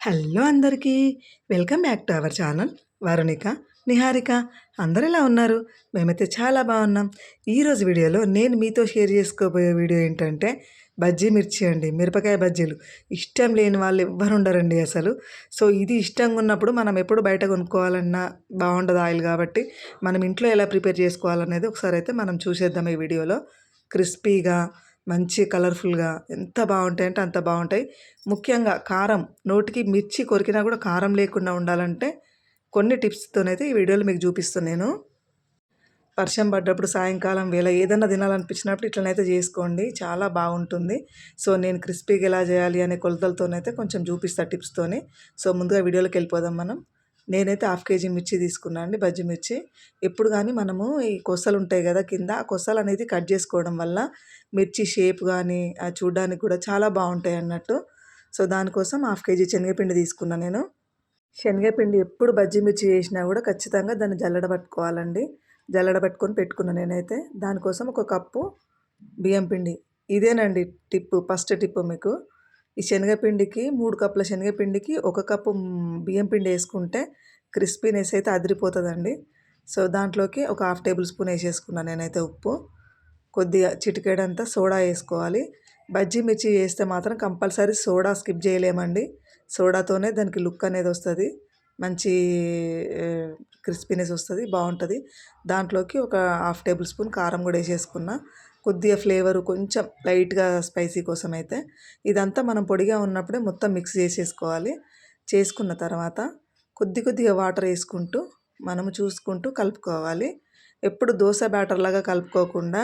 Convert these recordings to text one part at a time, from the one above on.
Hello అందరికీ. Welcome back to our channel. Varunika Niharika. అందరు ఎలా ఉన్నారు? మేమైతే చాలా బాగున్నాం. ఈరోజు వీడియోలో నేను మీతో షేర్ చేసుకోబోయే వీడియో ఏంటంటే బజ్జీ మిర్చి అండి. మిరపకాయ బజ్జీలు. ఇష్టం లేని వాళ్ళు ఎవ్వరు ఉండరండి అసలు. సో ఇది ఇష్టంగా ఉన్నప్పుడు మనం ఎప్పుడు బయట కొనుక్కోవాలన్నా బాగుండదు ఆయిల్ కాబట్టి మనం ఇంట్లో ఎలా ప్రిపేర్ చేసుకోవాలనేది ఒకసారి అయితే మనం చూసేద్దాం ఈ వీడియోలో. క్రిస్పీగా మంచి కలర్ఫుల్గా ఎంత బాగుంటాయి అంటే అంత బాగుంటాయి. ముఖ్యంగా కారం నోటికి మిర్చి కొరికినా కూడా కారం లేకుండా ఉండాలంటే కొన్ని టిప్స్తోనైతే ఈ వీడియోలో మీకు చూపిస్తాను నేను. వర్షం పడ్డప్పుడు సాయంకాలం వేళ ఏదన్నా తినాలనిపించినప్పుడు ఇట్లనైతే చేసుకోండి. చాలా బాగుంటుంది. సో నేను క్రిస్పీగా ఎలా చేయాలి అనే కొలతలతోనైతే కొంచెం చూపిస్తాను టిప్స్తోని. సో ముందుగా వీడియోలోకి వెళ్ళిపోదాం మనం. నేనైతే హాఫ్ కేజీ మిర్చి తీసుకున్నాను అండి బజ్జి మిర్చి. ఎప్పుడు కానీ మనము ఈ కొసలు ఉంటాయి కదా కింద ఆ కొసలు అనేది కట్ చేసుకోవడం వల్ల మిర్చి షేప్ కానీ చూడడానికి కూడా చాలా బాగుంటాయి అన్నట్టు. సో దానికోసం హాఫ్ కేజీ శనగపిండి తీసుకున్నాను నేను. శనగపిండి ఎప్పుడు బజ్జి మిర్చి చేసినా కూడా ఖచ్చితంగా దాన్ని జల్లడ పట్టుకోవాలండి. జల్లడ పట్టుకొని పెట్టుకున్నాను నేనైతే. దానికోసం ఒక కప్పు బియ్యం పిండి. ఇదేనండి టిప్పు ఫస్ట్ టిప్పు మీకు. ఈ శనగపిండికి మూడు కప్పుల శనగపిండికి ఒక కప్పు బియ్యం పిండి వేసుకుంటే క్రిస్పీనెస్ అయితే అదిరిపోతుందండి. సో దాంట్లోకి ఒక హాఫ్ టేబుల్ స్పూన్ వేసేసుకున్నాను నేనైతే ఉప్పు. కొద్దిగా చిటికేడంతా సోడా వేసుకోవాలి. బజ్జీ మిర్చి వేస్తే మాత్రం కంపల్సరీ సోడా స్కిప్ చేయలేమండి. సోడాతోనే దానికి లుక్ అనేది వస్తుంది. మంచి క్రిస్పీనెస్ వస్తుంది బాగుంటుంది. దాంట్లోకి ఒక హాఫ్ టేబుల్ స్పూన్ కారం కూడా వేసేసుకున్నా. కొద్దిగా ఫ్లేవర్ కొంచెం లైట్గా స్పైసీ కోసం అయితే ఇదంతా మనం పొడిగా ఉన్నప్పుడే మొత్తం మిక్స్ చేసేసుకోవాలి. చేసుకున్న తర్వాత కొద్ది కొద్దిగా వాటర్ వేసుకుంటూ మనము చూసుకుంటూ కలుపుకోవాలి. ఎప్పుడు దోశ బ్యాటర్ లాగా కలుపుకోకుండా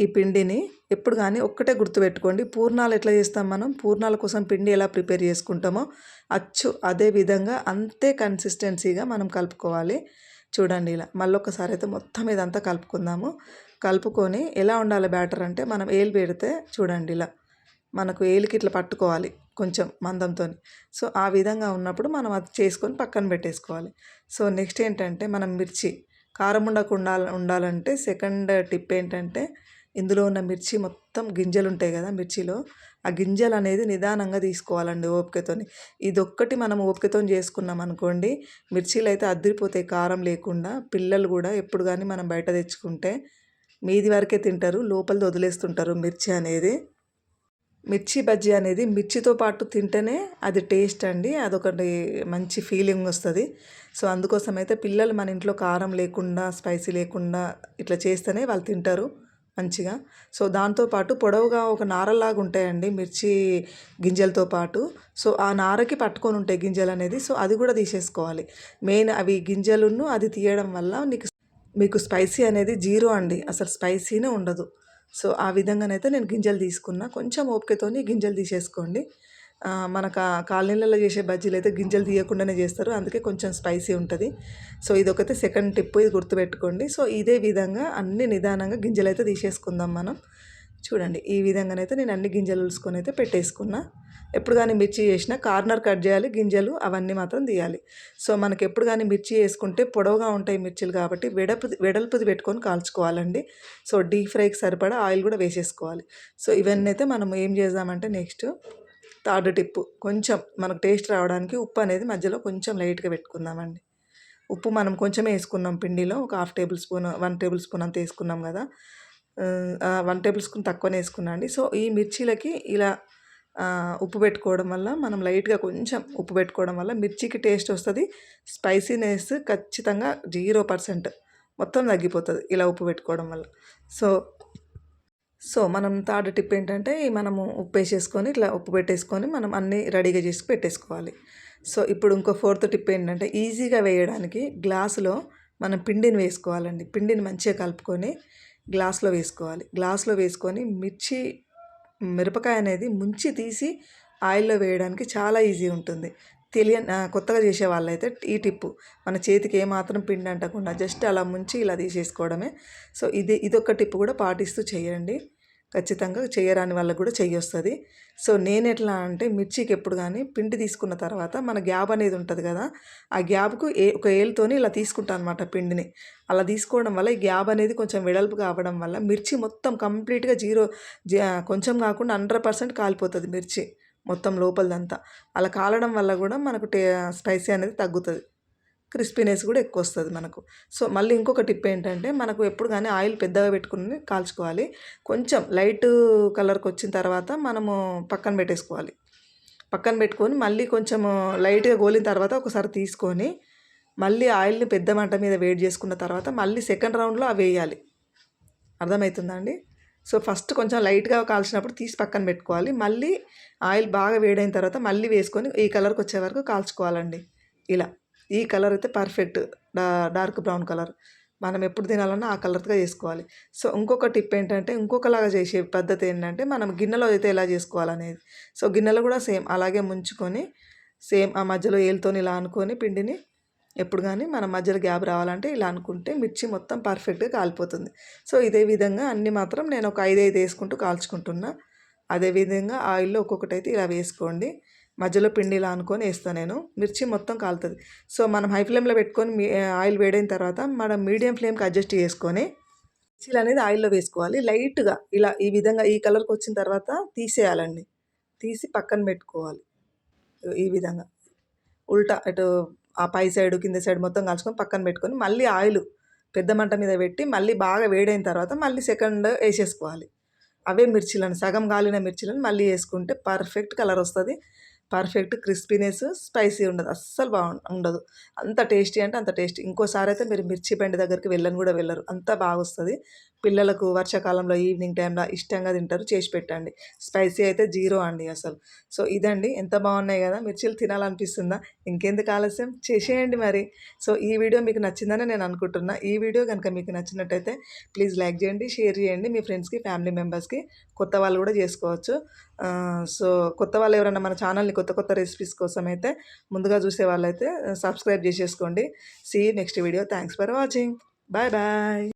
ఈ పిండిని ఎప్పుడు కానీ ఒక్కటే గుర్తుపెట్టుకోండి. పూర్ణాలు ఎట్లా చేస్తాం మనం? పూర్ణాల కోసం పిండి ఎలా ప్రిపేర్ చేసుకుంటామో అచ్చు అదే విధంగా అంతే కన్సిస్టెన్సీగా మనం కలుపుకోవాలి. చూడండి ఇలా. మళ్ళీ ఒకసారి అయితే మొత్తం ఇదంతా కలుపుకుందాము. కలుపుకొని ఎలా ఉండాలి బ్యాటర్ అంటే మనం ఏలు పెడితే చూడండి ఇలా. మనకు ఏలికి ఇట్లా పట్టుకోవాలి కొంచెం మందంతో సో ఆ విధంగా ఉన్నప్పుడు మనం అది చేసుకొని పక్కన పెట్టేసుకోవాలి. సో నెక్స్ట్ ఏంటంటే మనం మిర్చి కారం ఉండకుండా ఉండాలంటే సెకండ్ టిప్ ఏంటంటే ఇందులో ఉన్న మిర్చి మొత్తం గింజలు ఉంటాయి కదా మిర్చిలో. ఆ గింజలు అనేది నిదానంగా తీసుకోవాలండి ఓపికతోని. ఇదొక్కటి మనం ఓపికతో చేసుకున్నాం అనుకోండి మిర్చీలు అయితే అద్దరిపోతాయి కారం లేకుండా. పిల్లలు కూడా ఎప్పుడు కానీ మనం బయట తెచ్చుకుంటే మీది వరకే తింటారు లోపలిది వదిలేస్తుంటారు మిర్చి అనేది. మిర్చి బజ్జీ అనేది మిర్చితో పాటు తింటేనే అది టేస్ట్ అండి అదొకటి మంచి ఫీలింగ్ వస్తుంది. సో అందుకోసం అయితే పిల్లలు మన ఇంట్లో కారం లేకుండా స్పైసీ లేకుండా ఇట్లా చేస్తేనే వాళ్ళు తింటారు. మంచిగా. సో దాంతోపాటు పొడవుగా ఒక నారలాగా ఉంటాయండి మిర్చి గింజలతో పాటు. సో ఆ నారకి పట్టుకొని ఉంటాయి గింజలు అనేది సో అది కూడా తీసేసుకోవాలి. మెయిన్ అవి గింజలును అది తీయడం వల్ల నీకు మీకు స్పైసీ అనేది జీరో అండి. అసలు స్పైసీనే ఉండదు. సో ఆ విధంగానైతే నేను గింజలు తీసుకున్నా. కొంచెం ఓపికతోని గింజలు తీసేసుకోండి. మన కా కాలనీలలో చేసే బజ్జీలు అయితే గింజలు తీయకుండానే చేస్తారు. అందుకే కొంచెం స్పైసీ ఉంటుంది. సో ఇది ఒకటి సెకండ్ టిప్ ఇది గుర్తుపెట్టుకోండి. సో ఇదే విధంగా అన్ని నిదానంగా గింజలు అయితే తీసేసుకుందాం మనం. చూడండి ఈ విధంగానైతే నేను అన్ని గింజలు ఉలుసుకొని అయితే పెట్టేసుకున్నా. ఎప్పుడు కానీ మిర్చి చేసినా కార్నర్ కట్ చేయాలి గింజలు అవన్నీ మాత్రం తీయాలి. సో మనకి ఎప్పుడు కానీ మిర్చి వేసుకుంటే పొడవుగా ఉంటాయి మిర్చిలు కాబట్టి వెడపు వెడల్పుది పెట్టుకొని కాల్చుకోవాలండి. సో డీప్ ఫ్రైకి సరిపడా ఆయిల్ కూడా వేసేసుకోవాలి. సో ఇవన్నీ అయితే మనం ఏం చేద్దామంటే నెక్స్ట్ థర్డ్ టిప్పు కొంచెం మనకు టేస్ట్ రావడానికి ఉప్పు అనేది మధ్యలో కొంచెం లైట్గా పెట్టుకుందామండి. ఉప్పు మనం కొంచెం వేసుకున్నాం పిండిలో ఒక half tablespoon one tablespoon అంత వేసుకున్నాం కదా. వన్ టేబుల్ స్పూన్ తక్కువనే వేసుకున్నా అండి. సో ఈ మిర్చీలకి ఇలా ఉప్పు పెట్టుకోవడం వల్ల మనం లైట్గా కొంచెం ఉప్పు పెట్టుకోవడం వల్ల మిర్చికి టేస్ట్ వస్తుంది. స్పైసీనెస్ ఖచ్చితంగా జీరో పర్సెంట్ మొత్తం తగ్గిపోతుంది ఇలా ఉప్పు పెట్టుకోవడం వల్ల. సో సో మనం థర్డ్ టిప్ ఏంటంటే మనము ఉప్పు వేసేసుకొని ఇట్లా ఉప్పు పెట్టేసుకొని మనం అన్నీ రెడీగా చేసి పెట్టేసుకోవాలి. సో ఇప్పుడు ఇంకో ఫోర్త్ టిప్ ఏంటంటే ఈజీగా వేయడానికి గ్లాసులో మనం పిండిని వేసుకోవాలండి. పిండిని మంచిగా కలుపుకొని గ్లాస్లో వేసుకోవాలి. గ్లాస్లో వేసుకొని మిర్చి మిరపకాయ అనేది ముంచి తీసి ఆయిల్లో వేయడానికి చాలా ఈజీ ఉంటుంది. తెలియని కొత్తగా చేసే వాళ్ళైతే ఈ టిప్పు. మన చేతికి ఏమాత్రం పిండి అంటకుండా జస్ట్ అలా ముంచి ఇలా తీసేసుకోవడమే. సో ఇది ఇదొక టిప్పు కూడా పాటిస్తూ చేయండి. ఖచ్చితంగా చేయరాని వాళ్ళకు కూడా చెయ్యొస్తుంది సో నేను ఎట్లా అంటే మిర్చికి ఎప్పుడు కానీ పిండి తీసుకున్న తర్వాత మన గ్యాప్ అనేది ఉంటుంది కదా ఆ గ్యాప్కు ఏ ఒక ఏలుతోని ఇలా తీసుకుంటాను అనమాట పిండిని. అలా తీసుకోవడం వల్ల ఈ గ్యాప్ అనేది కొంచెం వెడల్పు కావడం వల్ల మిర్చి మొత్తం కంప్లీట్గా జీరో కొంచెం కాకుండా హండ్రెడ్ పర్సెంట్ కాలిపోతుంది మిర్చి. మొత్తం లోపలదంతా అలా కాలడం వల్ల కూడా మనకు టే స్పైసీ అనేది తగ్గుతుంది. క్రిస్పీనెస్ కూడా ఎక్కువ వస్తుంది మనకు. సో మళ్ళీ ఇంకొక టిప్ ఏంటంటే మనకు ఎప్పుడు కానీ ఆయిల్ పెద్దగా పెట్టుకుని కాల్చుకోవాలి. కొంచెం లైట్ కలర్కి వచ్చిన తర్వాత మనము పక్కన పెట్టేసుకోవాలి. పక్కన పెట్టుకొని మళ్ళీ కొంచెం లైట్గా గోలిన తర్వాత ఒకసారి తీసుకొని మళ్ళీ ఆయిల్ని పెద్ద మంట మీద వేడి చేసుకున్న తర్వాత మళ్ళీ సెకండ్ రౌండ్లో అవి వేయాలి. అర్థమవుతుందా అండి? సో ఫస్ట్ కొంచెం లైట్గా కాల్చినప్పుడు తీసి పక్కన పెట్టుకోవాలి. మళ్ళీ ఆయిల్ బాగా వేడైన తర్వాత మళ్ళీ వేసుకొని ఈ కలర్కి వచ్చే వరకు కాల్చుకోవాలండి. ఇలా. ఈ కలర్ అయితే పర్ఫెక్ట్. డా డార్క్ బ్రౌన్ కలర్. మనం ఎప్పుడు తినాలన్నా ఆ కలర్గా చేసుకోవాలి. సో ఇంకొక టిప్ ఏంటంటే ఇంకొకలాగా చేసే పద్ధతి ఏంటంటే మనం గిన్నెలో అయితే ఎలా చేసుకోవాలనేది. సో గిన్నెలో కూడా సేమ్ అలాగే ముంచుకొని సేమ్ ఆ మధ్యలో ఏలుతోని ఇలా అనుకొని పిండిని ఎప్పుడు కానీ మన మధ్యలో గ్యాప్ రావాలంటే ఇలా అనుకుంటే మిర్చి మొత్తం పర్ఫెక్ట్గా కాలిపోతుంది. సో ఇదే విధంగా అన్నీ మాత్రం నేను ఒక ఐదు ఐదు వేసుకుంటూ కాల్చుకుంటున్నా. అదేవిధంగా ఆయిల్లో ఒక్కొక్కటి అయితే ఇలా వేసుకోండి. మధ్యలో పిండి ఇలా అనుకొని వేస్తాను నేను. మిర్చి మొత్తం కాలుతుంది. సో మనం హై ఫ్లేమ్లో పెట్టుకొని ఆయిల్ వేడైన తర్వాత మనం మీడియం ఫ్లేమ్కి అడ్జస్ట్ చేసుకొని మిర్చీలు అనేది ఆయిల్లో వేసుకోవాలి. లైట్గా ఇలా ఈ విధంగా ఈ కలర్కి వచ్చిన తర్వాత తీసేయాలండి. తీసి పక్కన పెట్టుకోవాలి. ఈ విధంగా. ఉల్టా అటు ఆ పై సైడ్ కింద సైడ్ మొత్తం కాల్చుకొని పక్కన పెట్టుకొని మళ్ళీ ఆయిల్ పెద్ద మంట మీద పెట్టి మళ్ళీ బాగా వేడైన తర్వాత మళ్ళీ సెకండ్ వేసేసుకోవాలి. అవే మిర్చిలను సగం కాలిన మిర్చిలను మళ్ళీ వేసుకుంటే పర్ఫెక్ట్ కలర్ వస్తుంది. పర్ఫెక్ట్ క్రిస్పీనెస్ స్పైసీ ఉండదు. అస్సలు బాగు ఉండదు. అంత టేస్టీ అంటే అంత టేస్టీ. ఇంకోసారి అయితే మీరు మిర్చి బండి దగ్గరికి వెళ్ళని కూడా వెళ్ళరు. అంత బాగా వస్తుంది పిల్లలకు వర్షాకాలంలో ఈవినింగ్ టైంలో ఇష్టంగా తింటారు చేసి పెట్టండి. స్పైసీ అయితే జీరో అండి అసలు. సో ఇదండి. ఎంత బాగున్నాయి కదా మిర్చీలు తినాలనిపిస్తుందా? ఇంకెందుకు ఆలస్యం? చేసేయండి మరి. సో ఈ వీడియో మీకు నచ్చిందని నేను అనుకుంటున్నా. ఈ వీడియో కనుక మీకు నచ్చినట్టయితే ప్లీజ్ లైక్ చేయండి షేర్ చేయండి. మీ ఫ్రెండ్స్కి ఫ్యామిలీ మెంబర్స్కి కొత్త వాళ్ళు కూడా చేసుకోవచ్చు. సో కొత్త వాళ్ళు ఎవరైనా మన ఛానల్ని కొత్త కొత్త రెసిపీస్ కోసం అయితే ముందుగా చూసే వాళ్ళైతే సబ్స్క్రైబ్ చేసేసుకోండి. See next video thanks for watching bye bye